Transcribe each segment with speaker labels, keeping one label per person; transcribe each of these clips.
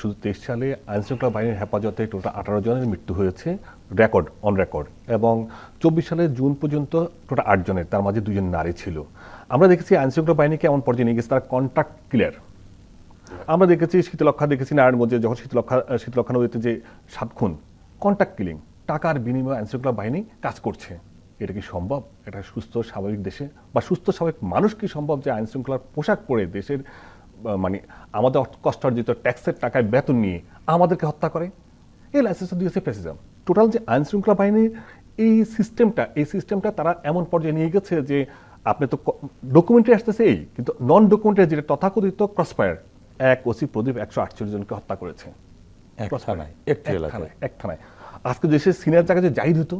Speaker 1: শুধু তেইশ সালে আইনশৃঙ্খলা বাহিনীর হেফাজতে টোটাল আঠারো জনের মৃত্যু হয়েছে, রেকর্ড, অন রেকর্ড, এবং চব্বিশ সালের জুন পর্যন্ত টোটাল আট জনের, তার মাঝে দুজন নারী ছিল। আমরা দেখেছি আইনশৃঙ্খলা বাহিনীকে এমন পর্যায়ে নিয়ে গেছে, তারা কন্ট্রাক্ট ক্লিয়ার আমরা দেখেছি শীতলক্ষা দেখেছি নারায়ণগঞ্জে যখন শীতলক্ষা শীতলক্ষা নদীতে যে সাত খুন কন্ট্রাক্ট কিলিং টাকার বিনিময়ে আইনশৃঙ্খলা বাহিনী কাজ করছে। এটা কি সম্ভব? এটা সুস্থ, স্বাভাবিক দেশে বা সুস্থ, স্বাভাবিক মানুষ কি সম্ভব যে আইনশৃঙ্খলার পোশাক পরে দেশের মানে আমাদের কষ্টার্জিত ট্যাক্সের টাকায় বেতন নিয়ে আমাদেরকে হত্যা করে। এই লাইসেন্সটা দিয়েছে প্রেসিডেন্ট টোটাল যে আইনশৃঙ্খলা বাহিনীর এই সিস্টেমটা এই সিস্টেমটা তারা এমন পর্যায়ে নিয়ে গেছে যে আপনি তো ডকুমেন্টারি আসতেছে এই কিন্তু নন ডকুমেন্টারি যেটা তথাকথিত ক্রসফায়ার এক ওসি প্রদীপ একশো আটচল্লিশ জনকে হত্যা করেছে।
Speaker 2: এক থানায়
Speaker 1: এক থানায় আজকে দেশের সিনিয়র জায়গায় যে জাহিদ হতো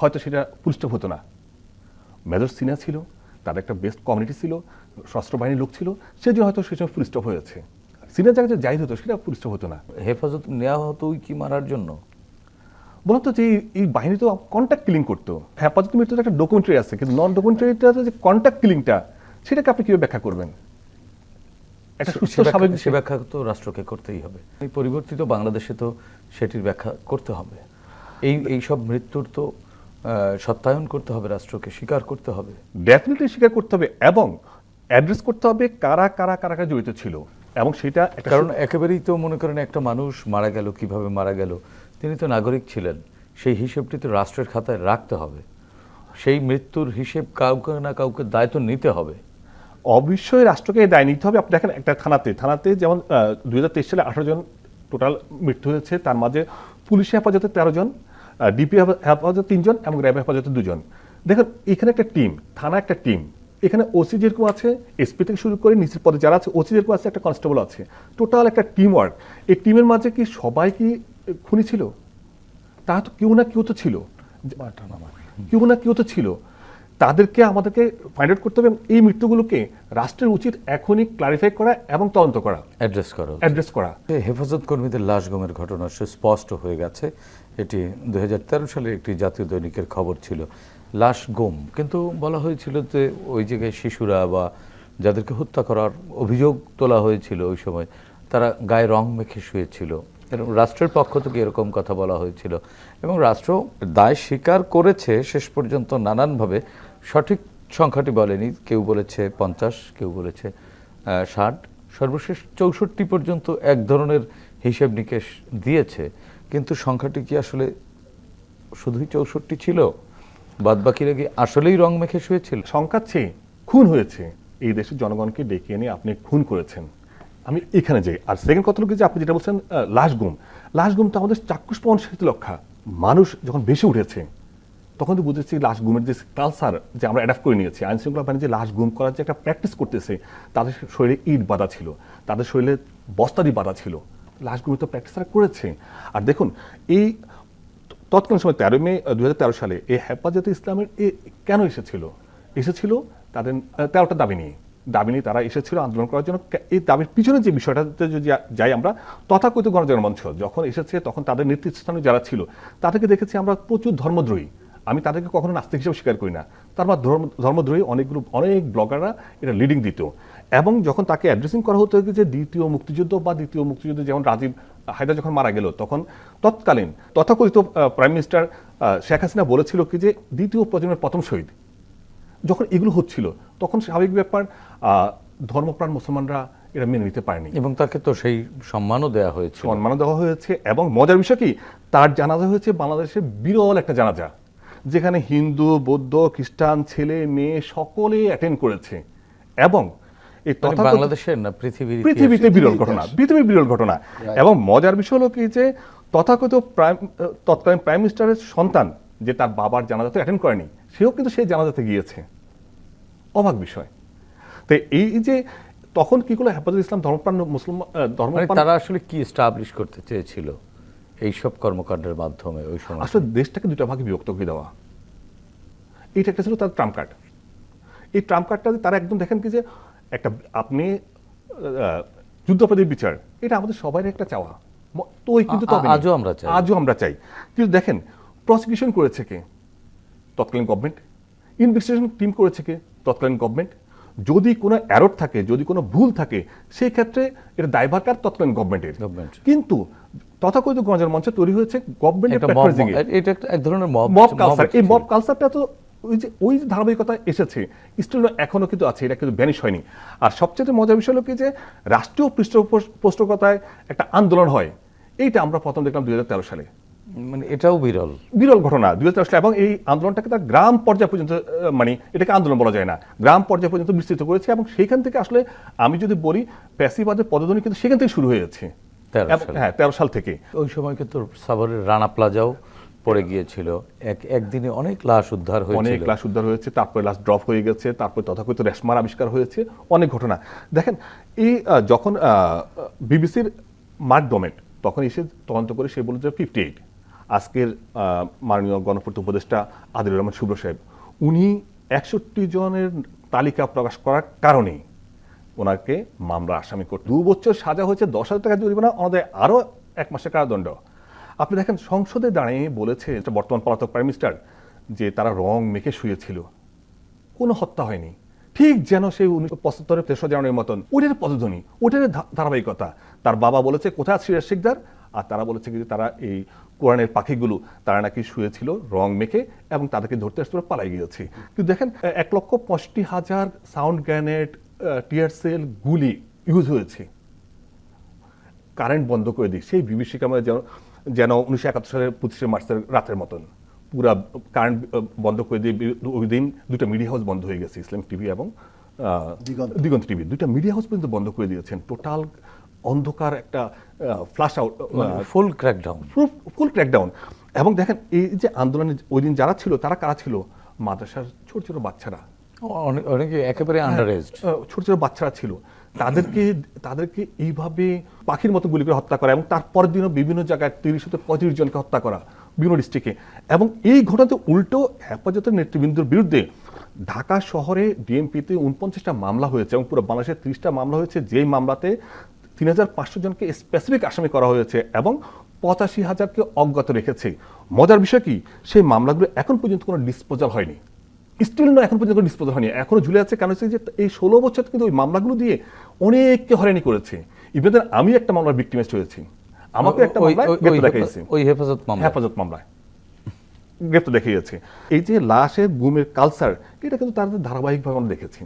Speaker 1: হয়তো সেটা পুলিশটা হতো না। মেজর সিনিয়র ছিল তার একটা বেস্ট কমিউনিটি ছিল সশস্ত্র বাহিনীর লোক ছিল সেজন্য হয়তো সে সময় পুলিশ স্টপ হয়েছে। সিনিয়র জায়গায় যে জাহিদ হতো সেটা পুলিশ স্টপ হতো না।
Speaker 2: হেফাজত নেওয়া হতো কি মারার জন্য?
Speaker 1: বলুন তো যে এই- বাহিনী তো কন্ট্যাক্ট কিলিং করতো। হেফাজত মৃত্যুর একটা ডকুমেন্টারি আছে কিন্তু নন ডকুমেন্টারিটা যে কন্ট্যাক্ট কিলিংটা সেটাকে আপনি কীভাবে ব্যাখ্যা করবেন? একটা সুস্থ স্বাভাবিক
Speaker 2: সে ব্যাখ্যা তো রাষ্ট্রকে করতেই হবে। এই পরিবর্তিত বাংলাদেশে তো সেটির ব্যাখ্যা করতে হবে। এই এই সব মৃত্যুর তো সত্যায়ন করতে হবে রাষ্ট্রকে স্বীকার করতে হবে।
Speaker 1: ডেফিনেটলি স্বীকার করতে হবে এবং অ্যাড্রেস করতে হবে কারা কারা কারা কারা জড়িত ছিল। এবং সেটা
Speaker 2: কারণ একেবারেই তো মনে করেন একটা মানুষ মারা গেল কীভাবে মারা গেল তিনি তো নাগরিক ছিলেন সেই হিসেবটি তো রাষ্ট্রের খাতায় রাখতে হবে। সেই মৃত্যুর হিসেব কাউকে না কাউকে দায়িত্ব নিতে হবে।
Speaker 1: অবশ্যই রাষ্ট্রকে এই দায় নিতে হবে। আপনি দেখেন একটা থানাতে থানাতে যেমন দুই হাজার তেইশ সালে আঠারো জন টোটাল মৃত্যু হয়েছে তার মাঝে পুলিশ হেফাজতে তেরো জন ডিপি হেফাজতে তিনজন এবং র্যাব হেফাজতে দুজন। দেখেন এখানে একটা টিম থানা একটা টিম। এখানে ওসি যেরকম আছে এসপি থেকে শুরু করে নিচের পদে যারা আছে ওসি যেরকম আছে একটা কনস্টেবল আছে। টোটাল একটা টিম ওয়ার্ক এই টিমের মাঝে কি সবাই কি খুনি ছিল? তা তো কেউ না কেউ তো ছিল। কেউ না কেউ তো ছিল। তাদেরকে আমাদেরকে ফাইন্ড আউট করতে হবে এই মৃত্যুগুলোকে রাষ্ট্রের উচিত এখনই ক্লারিফাই করা এবং তদন্ত করা।
Speaker 2: অ্যাড্রেস করা
Speaker 1: অ্যাড্রেস করা।
Speaker 2: হেফাজত কর্মীদের লাশ গমের ঘটনা সুস্পষ্ট হয়ে গেছে। এটি তেরো সালের একটি জাতীয় দৈনিকের খবর ছিল। লাশ গুম। কিন্তু বলা হয়েছিল যে ওই জায়গায় শিশুরা বা যাদেরকে হত্যা করার অভিযোগ তোলা হয়েছিল ওই সময়, তারা গায়ে রং মেখে শুয়েছিল। এরকম রাষ্ট্রের পক্ষ থেকে এরকম কথা বলা হয়েছিল। এবং রাষ্ট্র দায় স্বীকার করেছে, শেষ পর্যন্ত নানানভাবে। সঠিক সংখ্যাটি বলেনি। কেউ বলেছে পঞ্চাশ, কেউ বলেছে ষাট। সর্বশেষ চৌষট্টি পর্যন্ত এক ধরনের হিসেব নিকেশ দিয়েছে। কিন্তু সংখ্যাটি কি আসলে শুধুই চৌষট্টি ছিল? বাদ বাকিরা কি আসলেই রং মেখে শুয়েছিল?
Speaker 1: সংখ্যার খুন হয়েছে। এই দেশের জনগণকে ডেকে এনে আপনি খুন করেছেন। আমি এখানে যাই। আর সেকেন্ড কথা যে আপনি যেটা বলছেন লাশ গুম। লাশ গুম তো আমাদের চাক্ষুষ প্রমাণ শীতলক্ষা মানুষ যখন বেশি উঠেছে, তখন তো বুঝেছি লাশ গুমের যে কালচার যে আমরা অ্যাডাপ্ট করে নিয়েছি আইন শৃঙ্খলা বাহিনী যে লাশ গুম করার যে একটা প্র্যাকটিস করতেছে, তাদের শরীরে ইট বাঁধা ছিল, তাদের শরীরে বস্তাদি বাঁধা ছিল। লাশ গুমের তো প্র্যাকটিস তারা করেছে। আর দেখুন, এই তৎকালীন সময় তেরো মে দু সালে এই হেফাজতে ইসলামের এ কেন এসেছিল? এসেছিল তাদের তেরোটা দাবি নিয়ে। দাবি নিয়ে তারা এসেছিল আন্দোলন করার জন্য। এই দাবির পিছনে যে বিষয়টাতে যদি যাই আমরা, তথাকথিত গণজাগরণ মঞ্চ যখন এসেছে তখন তাদের নেতৃস্থানীয় যারা ছিল, তাদেরকে দেখেছি আমরা প্রচুর ধর্মদ্রোহী। আমি তাদেরকে কখনো নাস্তিক হিসেবে স্বীকার করি না। তার মানে ধর্ম ধর্মদ্রোহী অনেকগুলো অনেক ব্লগাররা এটা লিডিং দিত। এবং যখন তাকে অ্যাড্রেসিং করা হতো যে দ্বিতীয় মুক্তিযুদ্ধ বা দ্বিতীয় মুক্তিযুদ্ধ যেমন রাজীব হায়দার যখন মারা গেল তখন তৎকালীন তথাকথিত প্রাইম মিনিস্টার শেখ হাসিনা বলেছিল কি যে দ্বিতীয় প্রজন্মের প্রথম শহীদ। যখন এগুলো হচ্ছিল তখন স্বাভাবিক ব্যাপার ধর্মপ্রাণ মুসলমানরা এটা মেনে নিতে পারেনি।
Speaker 2: এবং তাকে তো সেই সম্মানও দেওয়া হয়েছে
Speaker 1: সম্মানও দেওয়া হয়েছে এবং মজার বিষয় কি? তার জানাজা হয়েছে বাংলাদেশের বিরল একটা জানাজা। যেখানে হিন্দু বৌদ্ধ খ্রিস্টান ছেলে মেয়ে সকলে অ্যাটেন্ড করেছে। এবং এই
Speaker 2: মানে বাংলাদেশের না পৃথিবীর
Speaker 1: পৃথিবীতে বিরল ঘটনা পৃথিবীর বিরল ঘটনা। এবং মজার বিষয় হলো কি যে তথাকথিত প্রাইম তৎকালীন প্রাইম মিনিস্টারের সন্তান যে তার বাবার জানাজাতে অ্যাটেন্ড করেনি সেও কিন্তু সেই জানাজাতে গিয়েছে। অবাক বিষয়। তো এই যে তখন কি করল হেফাজত ইসলাম ধর্মপ্রাণ মুসলিম আহ,
Speaker 2: মানে তারা আসলে কি স্টাবলিশ করতে চেয়েছিল? এইসব কর্মকাণ্ডের মাধ্যমে ওই সময়?
Speaker 1: আসলে দেশটাকে দুটা ভাগে বিভক্ত করে দেওয়া। এইটা একটা ছিল তার ট্রাম্প কার্ড এই ট্রাম্প কার্ডটা তারা একদম দেখেন কি যে একটা আপনি যুদ্ধাপরাধীর বিচার এটা আমাদের সবাই একটা চাওয়া। তো ওই কিন্তু।
Speaker 2: আজও আমরা চাই।
Speaker 1: আজও আমরা চাই। কিন্তু দেখেন প্রসিকিউশন করেছে কে? তৎকালীন গভর্নমেন্ট ইনভেস্টিগেশন টিম করেছে কে? তৎকালীন গভর্নমেন্ট যদি কোনো অ্যারোট থাকে যদি কোনো ভুল থাকে সেই ক্ষেত্রে এটা দায়ভার কার? তৎকালীন গভর্নমেন্টের। কিন্তু তথাকথিত গণজার মঞ্চ তৈরি হয়েছে গভর্নমেন্টের।
Speaker 2: এটা এক ধরনের মব
Speaker 1: কালচার এই মব কালচারটা তো ওই যে ওই যে ধারাবাহিকতা এসেছে স্টিল এখনও কিন্তু আছে এটা কিন্তু ব্যানিশ হয়নি। আর সবচেয়ে মজার বিষয় হলো কি যে রাষ্ট্রীয় পৃষ্ঠপোষকতায় একটা আন্দোলন হয়। এইটা আমরা প্রথম দেখলাম দুই হাজার তেরো সালে।
Speaker 2: মানে এটাও বিরল।
Speaker 1: বিরল ঘটনা দুই হাজার তেরো সালে। এবং এই আন্দোলনটাকে তার গ্রাম পর্যায় পর্যন্ত মানে এটাকে আন্দোলন বলা যায় না গ্রাম পর্যায় পর্যন্ত বিস্তৃত করেছে। এবং সেখান থেকে আসলে আমি যদি বলি প্যাসিবাদের পদধ্বনি কিন্তু সেখান থেকে শুরু হয়ে
Speaker 2: যাচ্ছে
Speaker 1: হ্যাঁ তেরো সাল থেকে।
Speaker 2: ওই সময় কিন্তু সাভারের রানা প্লাজাও পড়ে গিয়েছিল। এক, একদিনে অনেক লাশ উদ্ধার
Speaker 1: হয়েছে
Speaker 2: অনেক
Speaker 1: লাশ উদ্ধার হয়েছে, তারপরে লাশ ড্রপ হয়ে গেছে, তারপরে তথাকথিত রেশমার আবিষ্কার হয়েছে, অনেক ঘটনা। দেখেন, এই যখন বিবিসির মার্ক ডোমেট, তখন এসে তদন্ত করে সে বলে যে ফিফটি এইট আজকের মাননীয় গণপূর্ত উপদেষ্টা আদিলুর রহমান শুভ্র সাহেব, উনি একষট্টি জনের তালিকা প্রকাশ করার কারণেই ওনাকে মামলা আসামি করতে দু বছর সাজা হয়েছে, দশ হাজার টাকা জরিমানা ওনাদের আরও এক মাসের কারাদণ্ড। আপনি দেখেন সংসদে দাঁড়িয়ে বলেছে বর্তমান পলাতক প্রাইম মিনিস্টার যে তারা রং মেখে শুয়েছিল। কোনো হত্যা হয়নি। ঠিক যেন সেই উনিশশো পঁচাত্তরের তেসরা জানুয়ারির মতন ওটার পদধ্বনি ওটার ধারাবাহিকতা। তার বাবা বলেছে, কোথায় সিরাজ শিকদার? আর তারা বলেছে যে তারা এই কোরআনের পাখিগুলো, তারা নাকি শুয়েছিল রং মেখে এবং তাদেরকে ধরতে আসতে পালাই গিয়েছে। কিন্তু দেখেন, এক লক্ষ পঁয়ষট্টি হাজার সাউন্ড গ্রেনেড টিয়ার সেল গুলি ইউজ হয়েছে। কারেন্ট বন্ধ করে দিই। সেই বিভীষিকাময় যেন যেন উনিশশো একাত্তর সালের পঁচিশে মার্চের রাতের মতন। পুরা কারেন্ট বন্ধ করে দিয়ে ওই দিন দুটো মিডিয়া হাউস বন্ধ হয়ে গেছে ইসলাম টিভি এবং
Speaker 3: দিগন্ত।
Speaker 1: দিগন্ত টিভি দুইটা মিডিয়া হাউস পর্যন্ত বন্ধ করে দিয়েছেন। টোটাল অন্ধকার একটা flush out
Speaker 2: full crackdown
Speaker 1: full crackdown এবং দেখেন এই যে আন্দোলনে ওই দিন যারা ছিল তারা কারা ছিল? মাদ্রাসার ছোট ছোট বাচ্চারা।
Speaker 2: অনেকে একেবারে আন্ডার এজড
Speaker 1: আহ, ছোট ছোট বাচ্চারা ছিল। তাদেরকে তাদেরকে এইভাবে পাখির মতো গুলি করে হত্যা করা এবং তারপরের দিনও বিভিন্ন জায়গায় তিরিশ হতে পঁয়ত্রিশ জনকে হত্যা করা বিভিন্ন ডিস্ট্রিক্টে এবং এই ঘটনাতে উল্টো হেফাজতের নেতৃবৃন্দর বিরুদ্ধে ঢাকা শহরে ডিএমপিতে উনপঞ্চাশটা মামলা হয়েছে এবং পুরো বাংলাদেশে ত্রিশটা মামলা হয়েছে। যেই মামলাতে তিন হাজার পাঁচশো জনকে স্পেসিফিক আসামি করা হয়েছে এবং পঁচাশি হাজারকে অজ্ঞাত রেখেছে। মজার বিষয় কি? সেই মামলাগুলো এখন পর্যন্ত কোনো ডিসপোজাল হয়নি। স্টিল না এখন পর্যন্ত ডিসপোজাল হয়নি। এখনও ঝুলে আছে কেন হচ্ছে যে এই ষোলো বছর কিন্তু ওই মামলাগুলো দিয়ে অনেককে হয়রানি করেছে। ইভেন আমি একটা মামলার ভিক্টিমাইজ হয়েছি আমাকে একটা মামলায় গ্রেপ্তার
Speaker 2: ওই হেফাজত মামলা
Speaker 1: হেফাজত মামলায়। গ্রেপ্তার দেখিয়েছে। এই যে লাশের গুমের কালচার এটা কিন্তু তাদের ধারাবাহিকভাবে আমরা দেখেছি।